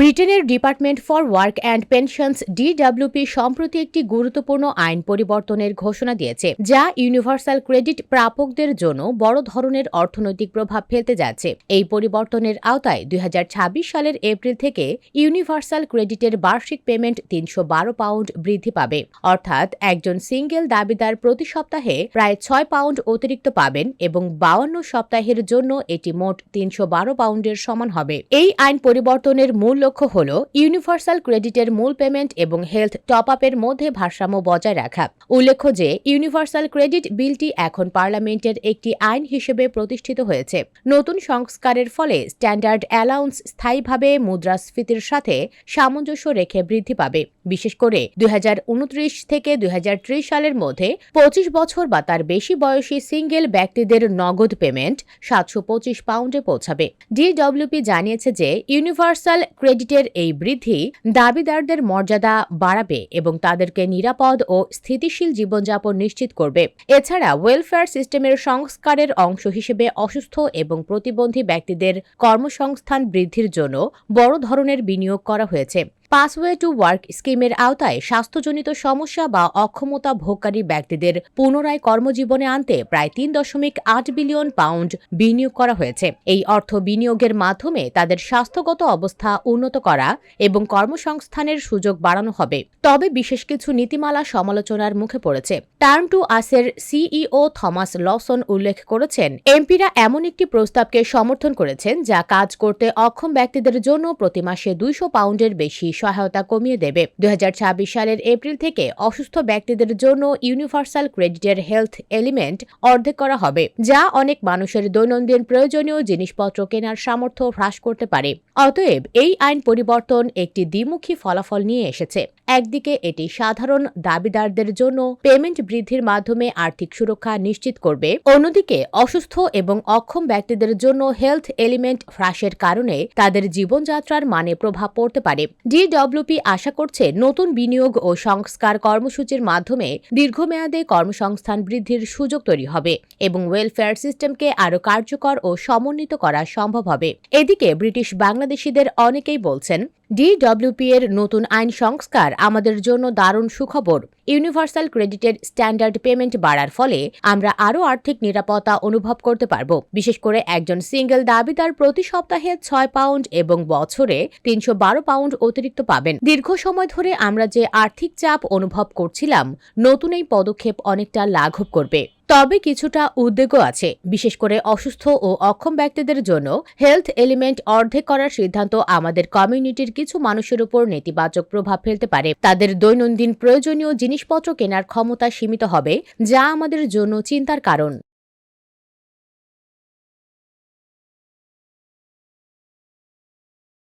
ব্রিটেনের department for work and pensions DWP সম্প্রতি একটি গুরুত্বপূর্ণ আইন পরিবর্তনের ঘোষণা দিয়েছে, যা ইউনিভার্সাল ক্রেডিট প্রাপকদের জন্য বড় ধরনের অর্থনৈতিক প্রভাব ফেলতে যাচ্ছে। এই পরিবর্তনের আওতায় দুই হাজার ছাব্বিশ সালের এপ্রিল থেকে ইউনিভার্সাল ক্রেডিটের বার্ষিক পেমেন্ট তিনশো বারো পাউন্ড বৃদ্ধি পাবে। অর্থাৎ একজন সিঙ্গেল দাবিদার প্রতি সপ্তাহে প্রায় ছয় পাউন্ড অতিরিক্ত পাবেন এবং বাউন্ন সপ্তাহের জন্য এটি মোট তিনশো বারো পাউন্ডের সমান হবে। এই আইন পরিবর্তনের মূল লক্ষ্য হল, ইউনিভার্সাল ক্রেডিটের মূল পেমেন্ট এবং হেলথ টপ আপের মধ্যে ভারসাম্য বজায় রাখা। উল্লেখ্য যে, ইউনিভার্সাল ক্রেডিট বিলটি এখন পার্লামেন্টের একটি আইন হিসেবে প্রতিষ্ঠিত হয়েছে। নতুন সংস্কারের ফলে স্ট্যান্ডার্ড অ্যালাউন্স স্থায়ীভাবে মুদ্রাস্ফীতির সাথে সামঞ্জস্য রেখে বৃদ্ধি পাবে। বিশেষ করে দুই হাজার উনত্রিশ থেকে দুই হাজার ত্রিশ সালের মধ্যে পঁচিশ বছর বা তার বেশি বয়সী সিঙ্গেল ব্যক্তিদের নগদ পেমেন্ট সাতশো পঁচিশ পাউন্ডে পৌঁছাবে। ডিডব্লিউপি জানিয়েছে যে, ইউনিভার্সাল ক্রেডিটের এই বৃদ্ধি দাবিদারদের মর্যাদা বাড়াবে এবং তাদেরকে নিরাপদ ও স্থিতিশীল জীবনযাপন নিশ্চিত করবে। এছাড়া ওয়েলফেয়ার সিস্টেমের সংস্কারের অংশ হিসেবে অসুস্থ এবং প্রতিবন্ধী ব্যক্তিদের কর্মসংস্থান বৃদ্ধির জন্য বড় ধরনের বিনিয়োগ করা হয়েছে। পাসওয়ে টু ওয়ার্ক স্কিমের আওতায় স্বাস্থ্যজনিত সমস্যা বা অক্ষমতা ভোগকারী ব্যক্তিদের পুনরায় কর্মজীবনে আনতে প্রায় তিন দশমিক আট বিলিয়ন পাউন্ড বিনিয়োগ করা হয়েছে। এই অর্থ বিনিয়োগের মাধ্যমে তাদের স্বাস্থ্যগত অবস্থা উন্নত করা এবং কর্মসংস্থানের সুযোগ বাড়ানো হবে। তবে বিশেষ কিছু নীতিমালা সমালোচনার মুখে পড়েছে। টার্ন টু আসের সিইও থমাস লসন উল্লেখ করেছেন, এমপিরা এমন একটি প্রস্তাবকে সমর্থন করেছেন যা কাজ করতে অক্ষম ব্যক্তিদের জন্য প্রতি মাসে দুইশো পাউন্ডের বেশি সহায়তা কমিয়ে দেবে। দুই হাজার ছাব্বিশ সালের এপ্রিল থেকে অসুস্থ ব্যক্তিদের জন্য ইউনিভার্সাল ক্রেডিটের হেলথ এলিমেন্ট অর্ধেক করা হবে, যা অনেক মানুষের দৈনন্দিন প্রয়োজনীয় জিনিসপত্র কেনার সামর্থ্য হ্রাস করতে পারে। অতএব এই আইন পরিবর্তন একটি দ্বিমুখী ফলাফল নিয়ে এসেছে। একদিকে এটি সাধারণ দাবিদারদের জন্য পেমেন্ট বৃদ্ধির মাধ্যমে আর্থিক সুরক্ষা নিশ্চিত করবে, অন্যদিকে অসুস্থ এবং অক্ষম ব্যক্তিদের জন্য হেলথ এলিমেন্ট হ্রাসের কারণে তাদের জীবনযাত্রার মানে প্রভাব পড়তে পারে। ডিডব্লিউপি আশা করছে নতুন বিনিয়োগ ও সংস্কার কর্মসূচির মাধ্যমে দীর্ঘমেয়াদে কর্মসংস্থান বৃদ্ধির সুযোগ তৈরি হবে এবং ওয়েলফেয়ার সিস্টেমকে আরও কার্যকর ও সমন্বিত করা সম্ভব হবে। এদিকে ব্রিটিশ বাংলাদেশিদের অনেকেই বলছেন ডিডব্লিউপি এর নতুন আইন সংস্কার আমাদের জন্য দারুণ সুখবর। ইউনিভার্সাল ক্রেডিটের স্ট্যান্ডার্ড পেমেন্ট বাড়ার ফলে আমরা আরও আর্থিক নিরাপত্তা অনুভব করতে পারব। বিশেষ করে একজন সিঙ্গেল দাবিদার প্রতি সপ্তাহে ছয় পাউন্ড এবং বছরে তিনশো বারো পাউন্ড অতিরিক্ত পাবেন। দীর্ঘ সময় ধরে আমরা যে আর্থিক চাপ অনুভব করছিলাম, নতুন এই পদক্ষেপ অনেকটা লাঘব করবে। তবে কিছুটা উদ্বেগও আছে। বিশেষ করে অসুস্থ ও অক্ষম ব্যক্তিদের জন্য হেলথ এলিমেন্ট অর্ধেক করার সিদ্ধান্ত আমাদের কমিউনিটির কিছু মানুষের উপর নেতিবাচক প্রভাব ফেলতে পারে। তাদের দৈনন্দিন প্রয়োজনীয় জিনিসপত্র কেনার ক্ষমতা সীমিত হবে, যা আমাদের জন্য চিন্তার কারণ।